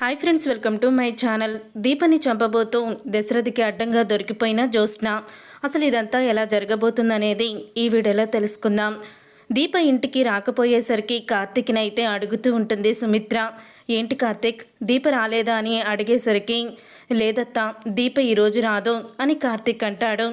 Hi friends welcome to my channel దీపని చంపబోతూ దశరథికి అడ్డంగా దొరికిపోయిన జ్యోత్స్న. అసలు ఇదంతా ఎలా జరగబోతుందనేది ఈ వీడియోలో తెలుసుకుందాం. దీప ఇంటికి రాకపోయేసరికి కార్తీక్నైతే అడుగుతూ ఉంటుంది సుమిత్ర. ఏంటి కార్తీక్ దీప రాలేదా అని అడిగేసరికి లేదత్తా దీప ఈరోజు రాదు అని కార్తీక్ అంటాడు.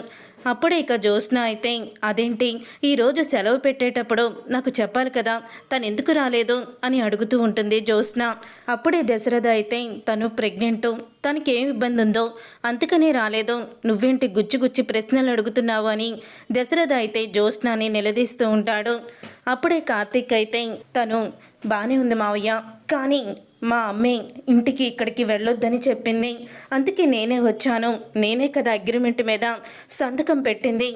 అప్పుడే ఇక జ్యోత్స్న అయితే అదేంటి? ఈరోజు సెలవు పెట్టేటప్పుడు నాకు చెప్పాలి కదా తను ఎందుకు రాలేదు? అని అడుగుతూ ఉంటుంది జ్యోత్స్న. అప్పుడే దశరథ అయితే తను ప్రెగ్నెంట్ తనకి ఏం ఇబ్బంది ఉందో అందుకనే రాలేదు. నువ్వేంటి గుచ్చి గుచ్చి ప్రశ్నలు అడుగుతున్నావు? అని దశరథ అయితే జ్యోత్స్నాని నిలదీస్తూ ఉంటాడు. అప్పుడే కార్తీక్ అయితే తను బాగానే ఉంది మావయ్య కానీ మా అమ్మే ఇంటికి ఇక్కడికి వెళ్ళొద్దని చెప్పింది. అందుకే నేనే వచ్చాను. నేనే కదా అగ్రిమెంట్ మీద సంతకం పెట్టింది.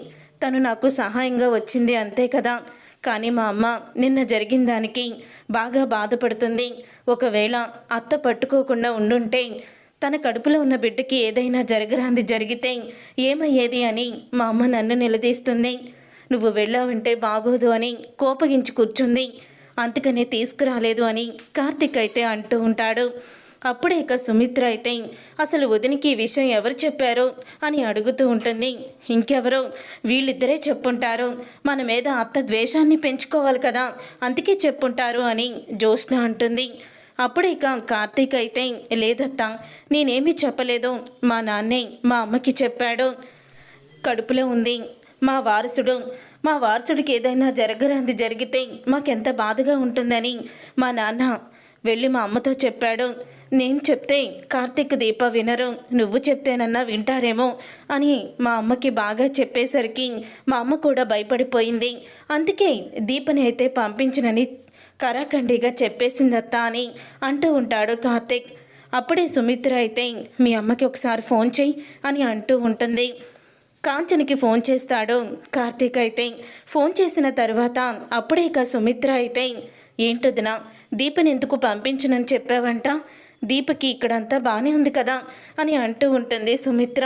తను నాకు సహాయంగా వచ్చింది అంతే కదా. కానీ మా అమ్మ నిన్న జరిగిన దానికి బాగా బాధపడుతుంది. ఒకవేళ అత్త పట్టుకోకుండా ఉండుంటే తన కడుపులో ఉన్న బిడ్డకి ఏదైనా జరగరాంది జరిగితే ఏమయ్యేది అని మా అమ్మ నన్ను నిలదీస్తుంది. నువ్వు వెళ్ళావంటే బాగోదు అని కోపగించి కూర్చుంది. అందుకనే తీసుకురాలేదు అని కార్తిక్ అయితే అంటూ ఉంటాడు. అప్పుడే ఇక సుమిత్ర అయితే అసలు వదినికి ఈ విషయం ఎవరు చెప్పారు? అని అడుగుతూ ఉంటుంది. ఇంకెవరో? వీళ్ళిద్దరే చెప్పుంటారు. మన మీద అత్త ద్వేషాన్ని పెంచుకోవాలి కదా అందుకే చెప్పుంటారు అని జ్యోత్స్న అంటుంది. అప్పుడు ఇక కార్తీక్ అయితే లేదత్తా నేనేమీ చెప్పలేదు. మా నాన్నే మా అమ్మకి చెప్పాడు. కడుపులో ఉంది. మా వారసుడు మా వారసుడికి ఏదైనా జరగరాంది జరిగితే మాకెంత బాధగా ఉంటుందని మా నాన్న వెళ్ళి మా అమ్మతో చెప్పాడు. నేను చెప్తే కార్తీక్ దీప వినరు. నువ్వు చెప్తేనన్నా వింటారేమో అని మా అమ్మకి బాగా చెప్పేసరికి మా అమ్మ కూడా భయపడిపోయింది. అందుకే దీపని అయితే పంపించనని కరాఖండిగా చెప్పేసిందత్త అని అంటూ ఉంటాడు కార్తీక్. అప్పుడే సుమిత్ర అయితే మీ అమ్మకి ఒకసారి ఫోన్ చెయ్యి అని అంటూ ఉంటుంది. కాంచనికి ఫోన్ చేస్తాడు. కార్తీక్ అయితే ఫోన్ చేసిన తర్వాత అప్పుడే ఇక సుమిత్ర అయితే ఏంటొదినా దీపని ఎందుకు పంపించనని చెప్పావంట? దీపకి ఇక్కడంతా బాగానే ఉంది కదా అని అంటూ ఉంటుంది సుమిత్ర.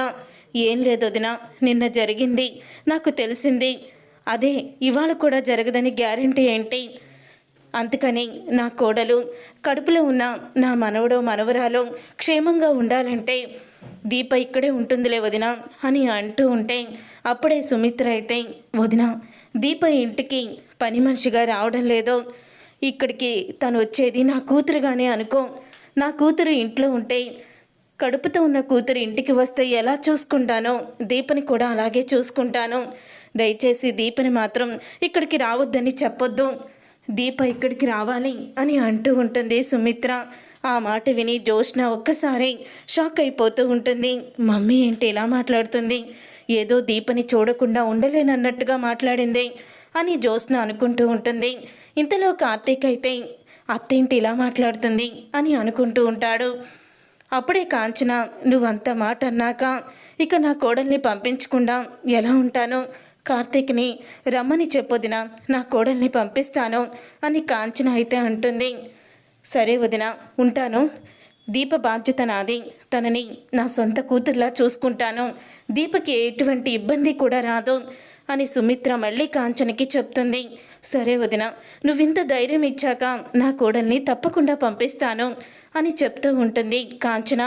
ఏం లేదు వదిన నిన్న జరిగింది నాకు తెలిసింది. అదే ఇవాళ కూడా జరగదని గ్యారంటీ ఏంటి? అందుకని నా కోడలు కడుపులో ఉన్న నా మనవడో మనవరాలు క్షేమంగా ఉండాలంటే దీప ఇక్కడే ఉంటుందిలే వదిన అని అంటూ ఉంటే అప్పుడే సుమిత్ర అయితే వదిన దీప ఇంటికి పని మనిషిగా రావడం లేదో. ఇక్కడికి తను వచ్చేది నా కూతురుగానే అనుకో. నా కూతురు ఇంట్లో ఉంటే కడుపుతో ఉన్న కూతురు ఇంటికి వస్తే ఎలా చూసుకుంటానో దీపని కూడా అలాగే చూసుకుంటాను. దయచేసి దీపని మాత్రం ఇక్కడికి రావద్దని చెప్పొద్దు. దీప ఇక్కడికి రావాలి అని అంటూ ఉంటుంది సుమిత్ర. ఆ మాట విని జోష్న ఒక్కసారి షాక్ అయిపోతూ ఉంటుంది. మమ్మీ ఏంటి ఇలా మాట్లాడుతుంది? ఏదో దీపని చూడకుండా ఉండలేనన్నట్టుగా మాట్లాడింది అని జోష్న అనుకుంటూ ఉంటుంది. ఇంతలో కార్తీక్ అయితే అత్తేంటి ఇలా మాట్లాడుతుంది? అని అనుకుంటూ ఉంటాడు. అప్పుడే కాంచన నువ్వంత మాట అన్నాక ఇక నా కోడల్ని పంపించకుండా ఎలా ఉంటాను? కార్తీక్ని రమ్మని చెప్పొదిన నా కోడల్ని పంపిస్తాను అని కాంచన అయితే అంటుంది. సరే వదిన ఉంటాను. దీప బాధ్యత నాది తనని నా సొంత కూతుర్లా చూసుకుంటాను. దీపకి ఎటువంటి ఇబ్బంది కూడా రాదు అని సుమిత్ర మళ్ళీ కాంచనకి చెప్తుంది. సరే వదిన నువ్వింత ధైర్యం ఇచ్చాక నా కోడల్ని తప్పకుండా పంపిస్తాను అని చెప్తూ ఉంటుంది కాంచన.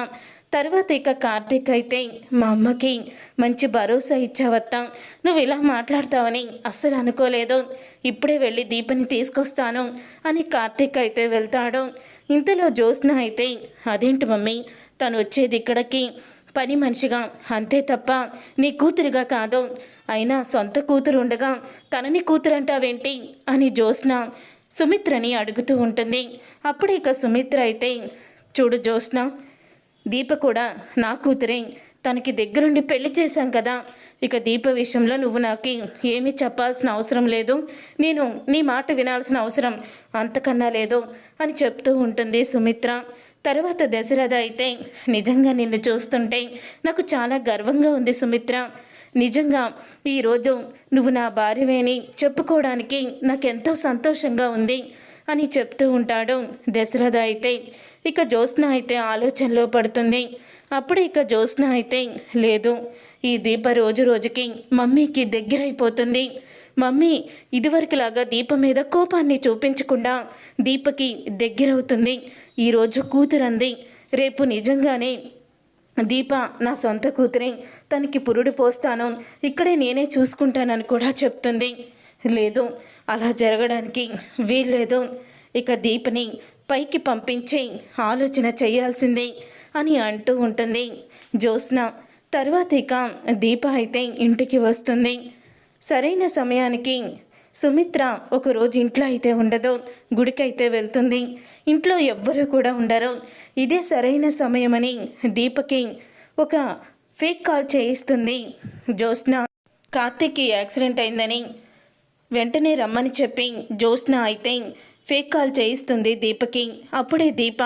తర్వాత ఇక కార్తీక్ అయితే మా అమ్మకి మంచి భరోసా ఇచ్చావత్తా. నువ్వు ఇలా మాట్లాడతావని అస్సలు అనుకోలేదు. ఇప్పుడే వెళ్ళి దీపని తీసుకొస్తాను అని కార్తీక్ అయితే వెళ్తాడు. ఇంతలో జ్యోత్స్న అయితే అదేంటి మమ్మీ? తను వచ్చేది ఇక్కడికి. పని మనిషిగా. అంతే తప్ప నీ కూతురుగా కాదు. అయినా సొంత కూతురు ఉండగా తనని కూతురు అంటావేంటి అని జ్యోత్స్న సుమిత్రని అడుగుతూ ఉంటుంది. అప్పుడు ఇక సుమిత్ర అయితే చూడు జ్యోత్స్న దీప కూడా నా కూతురే. తనకి దగ్గరుండి పెళ్ళి చేశాం కదా. ఇక దీప విషయంలో నువ్వు నాకు ఏమీ చెప్పాల్సిన అవసరం లేదు. నేను నీ మాట వినాల్సిన అవసరం అంతకన్నా లేదు అని చెప్తూ ఉంటుంది సుమిత్ర. తర్వాత దశరథ అయితే నిజంగా నిన్ను చూస్తుంటే నాకు చాలా గర్వంగా ఉంది సుమిత్ర. నిజంగా ఈరోజు నువ్వు నా భార్యవేని చెప్పుకోవడానికి నాకెంతో సంతోషంగా ఉంది అని చెప్తూ ఉంటాడు దశరథ అయితే. ఇక జ్యోత్స్న అయితే ఆలోచనలో పడుతుంది. అప్పుడు ఇక జ్యోత్స్న అయితే లేదు ఈ దీప రోజు రోజుకి మమ్మీకి దగ్గరైపోతుంది. మమ్మీ ఇదివరకులాగా దీప మీద కోపాన్ని చూపించకుండా దీపకి దగ్గరవుతుంది. ఈరోజు కూతురంది. రేపు నిజంగానే దీప నా సొంత కూతురే. తనకి పురుడు పోస్తాను. ఇక్కడే నేనే చూసుకుంటానని కూడా చెప్తుంది. లేదు అలా జరగడానికి వీల్లేదు. ఇక దీపని పైకి పంపించి ఆలోచన చేయాల్సిందే అని అంటూ ఉంటుంది. జ్యోత్స్న తర్వాత ఇక దీప అయితే ఇంటికి వస్తుంది. సరైన సమయానికి సుమిత్ర ఒకరోజు ఇంట్లో అయితే ఉండదు. గుడికైతే వెళ్తుంది. ఇంట్లో ఎవ్వరూ కూడా ఉండరు. ఇదే సరైన సమయమని దీపకి ఒక ఫేక్ కాల్ చేయిస్తుంది. జ్యోత్స్న కార్తీక్కి యాక్సిడెంట్ అయిందని వెంటనే రమ్మని చెప్పి జ్యోత్స్న అయితే ఫేక్ కాల్ చేయిస్తుంది దీపకి. అప్పుడే దీప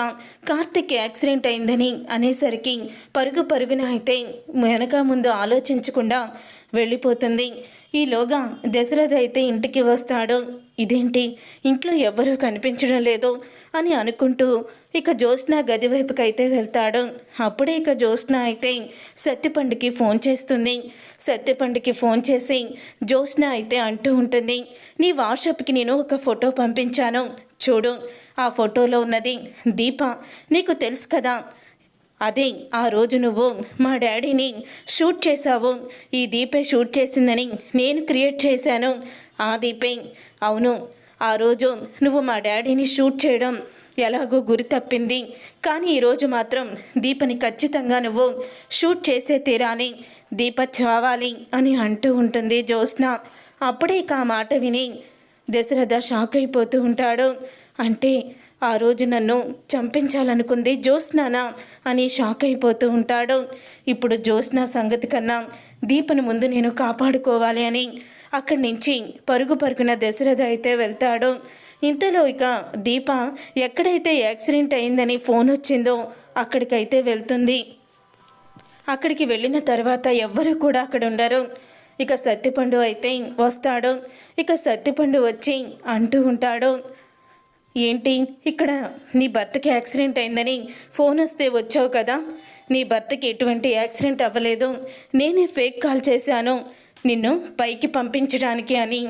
కార్తిక్ యాక్సిడెంట్ అయిందని అనేసరికి పరుగు పరుగున అయితే వెనక ముందు ఆలోచించకుండా వెళ్ళిపోతుంది. ఈలోగా దశరథ అయితే ఇంటికి వస్తాడు. ఇదేంటి? ఇంట్లో ఎవ్వరూ కనిపించడం లేదు అని అనుకుంటూ ఇక జ్యోత్స్న గది వైపుకి అయితే వెళ్తాడు. అప్పుడే ఇక జ్యోత్స్న అయితే సత్యపండుకి ఫోన్ చేస్తుంది. సత్యపండుకి ఫోన్ చేసి జ్యోత్స్న అయితే అంటూ ఉంటుంది నీ వాట్సాప్కి నేను ఒక ఫోటో పంపించాను. చూడు ఆ ఫోటోలో ఉన్నది దీప నీకు తెలుసు కదా అదే ఆ రోజు నువ్వు మా డాడీని షూట్ చేశావు. ఈ దీపే షూట్ చేసిందని నేను క్రియేట్ చేశాను. ఆ దీపే అవును. ఆ రోజు నువ్వు మా డాడీని షూట్ చేయడం ఎలాగో గురి తప్పింది. కానీ ఈరోజు మాత్రం దీపని ఖచ్చితంగా నువ్వు షూట్ చేసే తీరాని దీప చావాలి అని అంటూ ఉంటుంది జ్యోత్స్న. అప్పుడే ఇక ఆ మాట విని దశరథ షాక్ అయిపోతూ ఉంటాడు. అంటే ఆ రోజు నన్ను చంపించాలనుకుంది జ్యోత్స్నానా అని షాక్ అయిపోతూ ఉంటాడు. ఇప్పుడు జ్యోత్స్న సంగతి కన్నా దీపని ముందు నేను కాపాడుకోవాలి అని అక్కడి నుంచి పరుగు పరుగున దశరథ అయితే వెళ్తాడు. ఇంతలో ఇక దీప ఎక్కడైతే యాక్సిడెంట్ అయిందని ఫోన్ వచ్చిందో అక్కడికైతే వెళ్తుంది. అక్కడికి వెళ్ళిన తర్వాత ఎవ్వరూ కూడా అక్కడ ఉండరు. ఇక సత్తిపండు అయితే వస్తాడు. ఇక సత్తిపండు వచ్చి అంటూ ఉంటాడు. ఏంటి? ఇక్కడ నీ భర్తకి యాక్సిడెంట్ అయిందని ఫోన్ వస్తే వచ్చావు కదా? నీ భర్తకి ఎటువంటి యాక్సిడెంట్ అవ్వలేదు. నేనే ఫేక్ కాల్ చేశాను. నిన్ను పైకి పంపించడానికి అని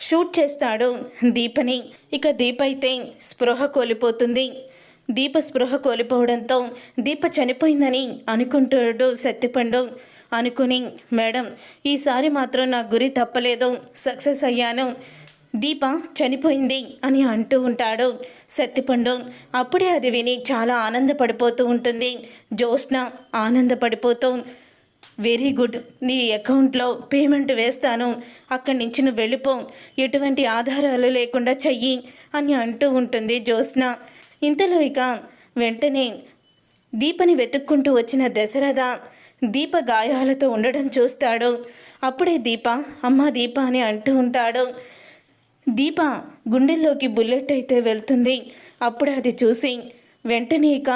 షూట్ చేస్తాడు దీపని. ఇక దీప అయితే స్పృహ కోల్పోతుంది. దీప స్పృహ కోల్పోవడంతో దీప చనిపోయిందని అనుకుంటాడు సత్యపండు. అనుకుని మేడం ఈసారి మాత్రం నా గురి తప్పలేదు. సక్సెస్ అయ్యాను. దీప చనిపోయింది అని అంటూ ఉంటాడు. సత్తిపండు అప్పుడే అది విని చాలా ఆనందపడిపోతూ ఉంటుంది. జ్యోత్స్న ఆనందపడిపోతూ వెరీ గుడ్ నీ అకౌంట్లో పేమెంట్ వేస్తాను. అక్కడి నుంచి నువ్వు వెళ్ళిపో. ఎటువంటి ఆధారాలు లేకుండా చెయ్యి అని అంటూ ఉంటుంది జ్యోత్స్న. ఇంతలో ఇక వెంటనే దీపని వెతుక్కుంటూ వచ్చిన దశరథ దీప గాయాలతో ఉండడం చూస్తాడు. అప్పుడే దీప అమ్మ దీప అని అంటూ ఉంటాడు. దీప గుండెల్లోకి బుల్లెట్ అయితే వెళ్తుంది. అప్పుడు అది చూసి వెంటనే ఇక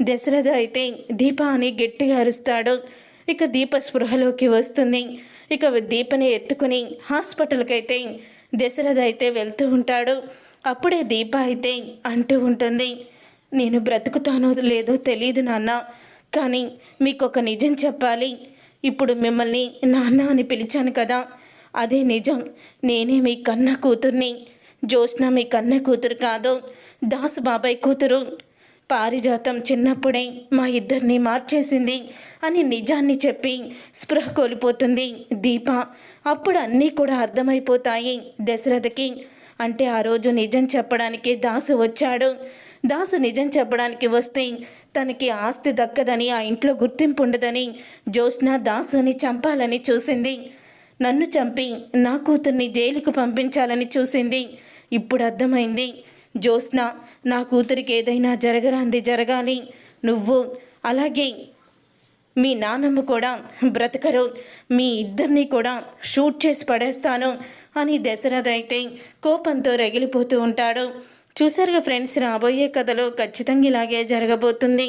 దశరథ అయితే దీప అని గట్టిగా అరుస్తాడు. ఇక దీప స్పృహలోకి వస్తుంది. ఇక దీపని ఎత్తుకుని హాస్పిటల్కి అయితే దశరథ అయితే వెళ్తూ ఉంటాడు. అప్పుడే దీప అయితే అంటూ ఉంటుంది నేను బ్రతుకుతానో లేదో తెలియదు నాన్న. కానీ మీకు ఒక నిజం చెప్పాలి. ఇప్పుడు మిమ్మల్ని నాన్న అని పిలిచాను కదా. అదే నిజం. నేనే మీ కన్న కూతుర్ని. జ్యోత్స్న మీ కన్న కూతురు కాదు. దాసు బాబాయ్ కూతురు. పారిజాతం చిన్నప్పుడే మా ఇద్దరిని మార్చేసింది అని నిజాన్ని చెప్పి స్పృహ కోల్పోతుంది దీప. అప్పుడు అన్నీ కూడా అర్థమైపోతాయి దశరథకి. అంటే ఆ రోజు నిజం చెప్పడానికి దాసు వచ్చాడు. దాసు నిజం చెప్పడానికి వస్తే తనకి ఆస్తి దక్కదని ఆ ఇంట్లో గుర్తింపు ఉండదని జ్యోత్స్న దాసుని చంపాలని చూసింది. నన్ను చంపి నా కూతుర్ని జైలుకు పంపించాలని చూసింది. ఇప్పుడు అర్థమైంది. జ్యోత్స్న నా కూతురికి ఏదైనా జరగరాంది జరగాలి. నువ్వు అలాగే మీ నాన్నమ్మ కూడా బ్రతకరు. మీ ఇద్దరిని కూడా షూట్ చేసి పడేస్తాను అని దశరథ అయితే కోపంతో రగిలిపోతూ ఉంటాడు. చూసారుగా ఫ్రెండ్స్ రాబోయే కథలో ఖచ్చితంగా ఇలాగే జరగబోతుంది.